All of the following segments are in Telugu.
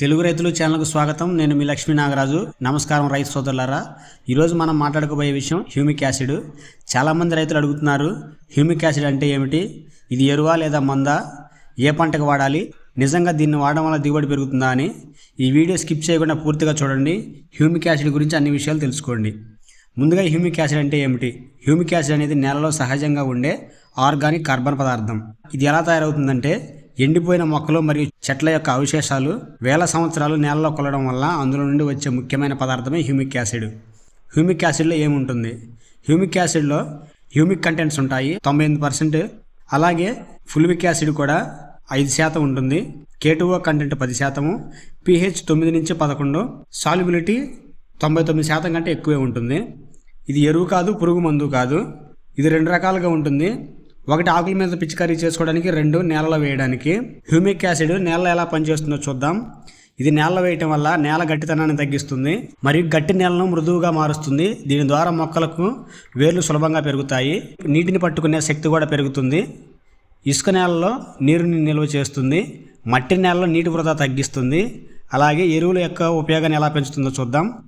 తెలుగు రైతులు ఛానల్కు స్వాగతం. నేను మీ లక్ష్మీ నాగరాజు. నమస్కారం రైతు సోదరులారా. ఈరోజు మనం మాట్లాడుకోబోయే విషయం హ్యూమిక్ యాసిడ్. చాలామంది రైతులు అడుగుతున్నారు హ్యూమిక్ యాసిడ్ అంటే ఏమిటి? ఇది ఎరువా లేదా మందా? ఏ పంటకు వాడాలి? నిజంగా దీన్ని వాడడం వల్ల దిగుబడి పెరుగుతుందా అని ఈ వీడియో స్కిప్ చేయకుండా పూర్తిగా చూడండి. హ్యూమిక్ యాసిడ్ గురించి అన్ని విషయాలు తెలుసుకోండి. ముందుగా హ్యూమిక్ యాసిడ్ అంటే ఏమిటి? హ్యూమిక్ యాసిడ్ అనేది నేలలో సహజంగా ఉండే ఆర్గానిక్ కార్బన్ పదార్థం. ఇది ఎలా తయారవుతుందంటే ఎండిపోయిన మొక్కలు మరియు చెట్ల యొక్క అవశేషాలు వేల సంవత్సరాలు నేలలో కొలడం వల్ల అందులో నుండి వచ్చే ముఖ్యమైన పదార్థమే హ్యూమిక్ యాసిడ్. హ్యూమిక్ యాసిడ్లో ఏముంటుంది? హ్యూమిక్ యాసిడ్లో హ్యూమిక్ కంటెంట్స్ ఉంటాయి తొంభై ఎనిమిది పర్సెంట్. అలాగే ఫుల్విక్ యాసిడ్ కూడా ఐదు శాతం ఉంటుంది కేటువో కంటెంట్ పది శాతము పిహెచ్ తొమ్మిది నుంచి పదకొండు సాల్యుబిలిటీ తొంభై తొమ్మిది శాతం కంటే ఎక్కువే ఉంటుంది. ఇది ఎరువు కాదు పురుగు మందు కాదు. ఇది రెండు రకాలుగా ఉంటుంది. ఒకటి ఆకుల మీద పిచికారీ చేసుకోవడానికి రెండు నేలలో వేయడానికి. హ్యూమిక్ యాసిడ్ నేలలో ఎలా పనిచేస్తుందో చూద్దాం. ఇది నేలలో వేయటం వల్ల నేల గట్టితనాన్ని తగ్గిస్తుంది మరియు గట్టి నేలను మృదువుగా మారుస్తుంది. దీని ద్వారా మొక్కలకు వేర్లు సులభంగా పెరుగుతాయి నీటిని పట్టుకునే శక్తి కూడా పెరుగుతుంది. ఇసుక నేలలో నీరుని నిల్వ చేస్తుంది మట్టి నేలలో నీటి వృధా తగ్గిస్తుంది. అలాగే ఎరువుల యొక్క ఉపయోగాన్ని ఎలా పెంచుతుందో చూద్దాం.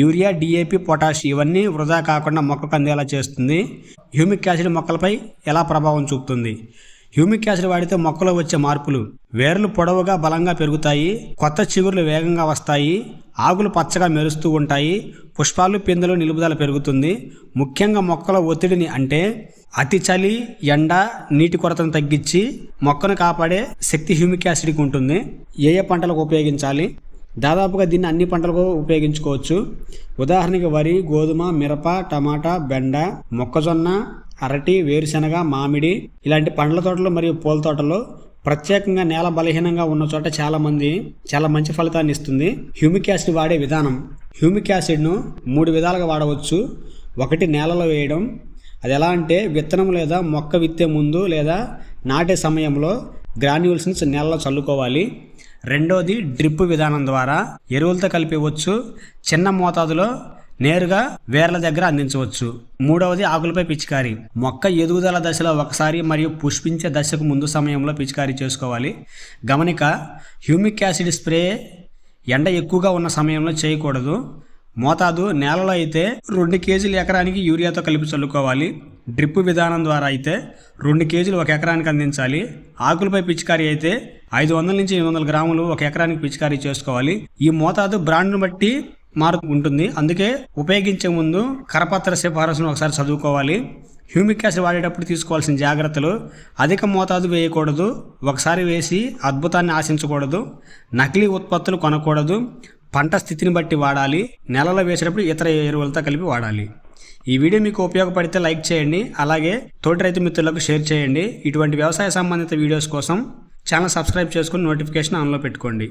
యూరియా డిఏపి పొటాష్ ఇవన్నీ వృధా కాకుండా మొక్కకు అందేలా చేస్తుంది. హ్యూమిక్ యాసిడ్ మొక్కలపై ఎలా ప్రభావం చూపుతుంది? హ్యూమిక్ యాసిడ్ వాడితే మొక్కలో వచ్చే మార్పులు వేర్లు పొడవుగా బలంగా పెరుగుతాయి కొత్త చిగుర్లు వేగంగా వస్తాయి ఆకులు పచ్చగా మెరుస్తూ ఉంటాయి పుష్పాలు పిందెలు నిలుపుదల పెరుగుతుంది. ముఖ్యంగా మొక్కల ఒత్తిడిని అంటే అతి చలి ఎండ నీటి కొరతను తగ్గించి మొక్కను కాపాడే శక్తి హ్యూమిక్ యాసిడ్కి ఉంటుంది. ఏ ఏ పంటలకు ఉపయోగించాలి? దాదాపుగా దీన్ని అన్ని పంటలకు ఉపయోగించుకోవచ్చు. ఉదాహరణకి వరి గోధుమ మిరప టమాటా బెండ మొక్కజొన్న అరటి వేరుశెనగ మామిడి ఇలాంటి పండ్ల తోటలు మరియు పూల తోటలు ప్రత్యేకంగా నేల బలహీనంగా ఉన్న చోట చాలామంది చాలా మంచి ఫలితాన్ని ఇస్తుంది. హ్యూమిక్ యాసిడ్ వాడే విధానం. హ్యూమిక్ యాసిడ్ను మూడు విధాలుగా వాడవచ్చు. ఒకటి నేలలో వేయడం. అది ఎలా అంటే విత్తనం లేదా మొక్క విత్తే ముందు లేదా నాటే సమయంలో గ్రాన్యూల్స్ని నేలలో చల్లుకోవాలి. రెండోది డ్రిప్ విధానం ద్వారా ఎరువులతో కలిపివచ్చు చిన్న మోతాదులో నేరుగా వేర్ల దగ్గర అందించవచ్చు. మూడవది ఆకులపై పిచికారి. మొక్క ఎదుగుదల దశలో ఒకసారి మరియు పుష్పించే దశకు ముందు సమయంలో పిచికారీ చేసుకోవాలి. గమనిక హ్యూమిక్ యాసిడ్ స్ప్రే ఎండ ఎక్కువగా ఉన్న సమయంలో చేయకూడదు. మోతాదు నేలలో అయితే రెండు కేజీలు ఎకరానికి యూరియాతో కలిపి చల్లుకోవాలి. డ్రిప్ విధానం ద్వారా అయితే రెండు కేజీలు ఒక ఎకరానికి అందించాలి. ఆకులపై పిచికారీ అయితే ఐదు వందల నుంచి ఎనిమిది వందల గ్రాములు ఒక ఎకరానికి పిచికారీ చేసుకోవాలి. ఈ మోతాదు బ్రాండ్ను బట్టి మారుతూ ఉంటుంది. అందుకే ఉపయోగించే ముందు కరపత్ర సిఫారసును ఒకసారి చదువుకోవాలి. హ్యూమిక్ యాసిడ్ వాడేటప్పుడు తీసుకోవాల్సిన జాగ్రత్తలు అధిక మోతాదు వేయకూడదు. ఒకసారి వేసి అద్భుతాన్ని ఆశించకూడదు. నకిలీ ఉత్పత్తులు కొనకూడదు. పంట స్థితిని బట్టి వాడాలి నెలలో వేసేటప్పుడు ఇతర ఎరువులతో కలిపి వాడాలి. ఈ వీడియో మీకు ఉపయోగపడితే లైక్ చేయండి అలాగే తోటి రైతు మిత్రులకు షేర్ చేయండి. ఇటువంటి వ్యవసాయ సంబంధిత వీడియోస్ కోసం ఛానల్ సబ్స్క్రైబ్ చేసుకుని నోటిఫికేషన్ ఆన్లో పెట్టుకోండి.